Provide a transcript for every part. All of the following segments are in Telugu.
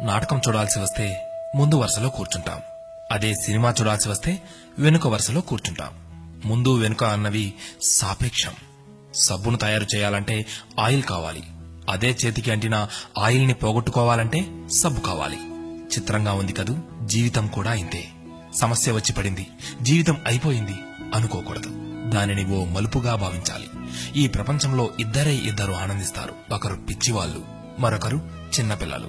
నాటకం చూడాల్సి వస్తే ముందు వరుసలో కూర్చుంటాం. అదే సినిమా చూడాల్సి వస్తే వెనుక వరుసలో కూర్చుంటాం. ముందు వెనుక అన్నవి సాపేక్షం. సబ్బును తయారు చేయాలంటే ఆయిల్ కావాలి. అదే చేతికి అంటిన ఆయిల్ని పోగొట్టుకోవాలంటే సబ్బు కావాలి. చిత్రంగా ఉంది కదూ జీవితం కూడా ఇంతే. సమస్య వచ్చి పడింది జీవితం అయిపోయింది అనుకోకూడదు. దానిని ఓ మలుపుగా భావించాలి. ఈ ప్రపంచంలో ఇద్దరే ఇద్దరు ఆనందిస్తారు. ఒకరు పిచ్చివాళ్ళు మరొకరు చిన్నపిల్లలు.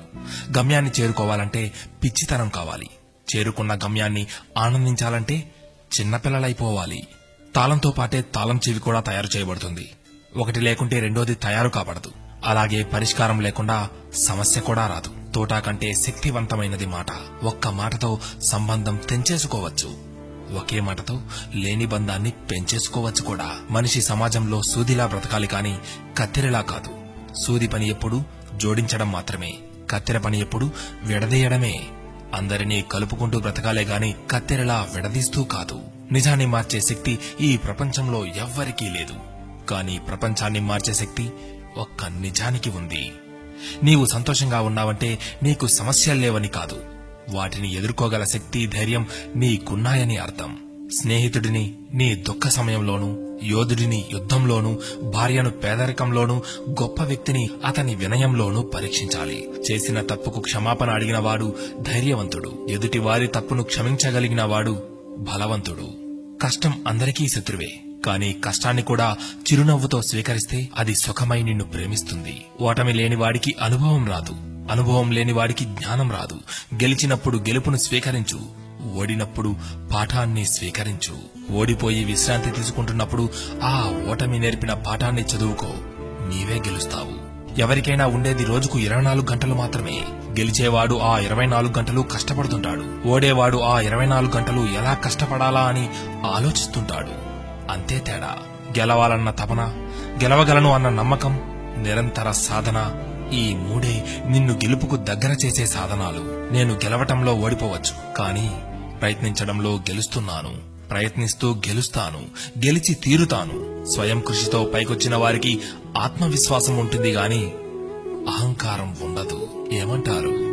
గమ్యాన్ని చేరుకోవాలంటే పిచ్చితనం కావాలి. చేరుకున్న గమ్యాన్ని ఆనందించాలంటే చిన్నపిల్లలైపోవాలి. తాళంతో పాటే తాళం చెవి కూడా తయారు చేయబడుతుంది. ఒకటి లేకుంటే రెండోది తయారు కాబడదు. అలాగే పరిష్కారం లేకుండా సమస్య కూడా రాదు. తోటా కంటే శక్తివంతమైనది మాట. ఒక్క మాటతో సంబంధం తెంచేసుకోవచ్చు. ఒకే మాటతో లేని బంధాన్ని పెంచేసుకోవచ్చు కూడా. మనిషి సమాజంలో సూదిలా బ్రతకాలి కాని కత్తిరిలా కాదు. సూది పని ఎప్పుడు జోడించడం మాత్రమే. కత్తెర పని ఎప్పుడు విడదీయడమే. అందరినీ కలుపుకుంటూ బ్రతకాలే గాని కత్తెరలా విడదీస్తూ కాదు. నిజాన్ని మార్చే శక్తి ఈ ప్రపంచంలో ఎవ్వరికీ లేదు. కానీ ప్రపంచాన్ని మార్చే శక్తి ఒక్క నిజానికి ఉంది. నీవు సంతోషంగా ఉన్నావంటే నీకు సమస్యలు లేవని కాదు. వాటిని ఎదుర్కోగల శక్తి ధైర్యం నీకున్నాయని అర్థం. స్నేహితుడిని నీ దుఃఖ సమయంలోనూ యోధుడిని యుద్ధంలోనూ భార్యను పేదరికంలోనూ గొప్ప వ్యక్తిని అతని వినయంలోనూ పరీక్షించాలి. చేసిన తప్పుకు క్షమాపణ అడిగిన వాడు ధైర్యవంతుడు. ఎదుటి వారి తప్పును క్షమించగలిగిన వాడు బలవంతుడు. కష్టం అందరికీ శత్రువే. కానీ కష్టాన్ని కూడా చిరునవ్వుతో స్వీకరిస్తే అది సుఖమై నిన్ను ప్రేమిస్తుంది. ఓటమి లేని వాడికి అనుభవం రాదు. అనుభవం లేని వాడికి జ్ఞానం రాదు. గెలిచినప్పుడు గెలుపును స్వీకరించు. ఓడినప్పుడు పాఠాన్ని స్వీకరించు. ఓడిపోయి విశ్రాంతి తీసుకుంటున్నప్పుడు ఆ ఓటమి నేర్పిన పాఠాన్ని చదువుకో. నీవే గెలుస్తావు. ఎవరికైనా ఉండేది రోజుకు ఇరవై నాలుగు గంటలు మాత్రమే. గెలిచేవాడు ఆ ఇరవై నాలుగు గంటలు కష్టపడుతుంటాడు. ఓడేవాడు ఆ ఇరవై నాలుగు గంటలు ఎలా కష్టపడాలా అని ఆలోచిస్తుంటాడు. అంతే తేడా. గెలవాలన్న తపన గెలవగలను అన్న నమ్మకం నిరంతర సాధన ఈ మూడే నిన్ను గెలుపుకు దగ్గర చేసే సాధనాలు. నేను గెలవటంలో ఓడిపోవచ్చు. కానీ ప్రయత్నించడంలో గెలుస్తున్నాను. ప్రయత్నిస్తూ గెలుస్తాను. గెలిచి తీరుతాను. స్వయం కృషితో పైకొచ్చిన వారికి ఆత్మవిశ్వాసం ఉంటుంది గాని అహంకారం ఉండదు. ఏమంటారు?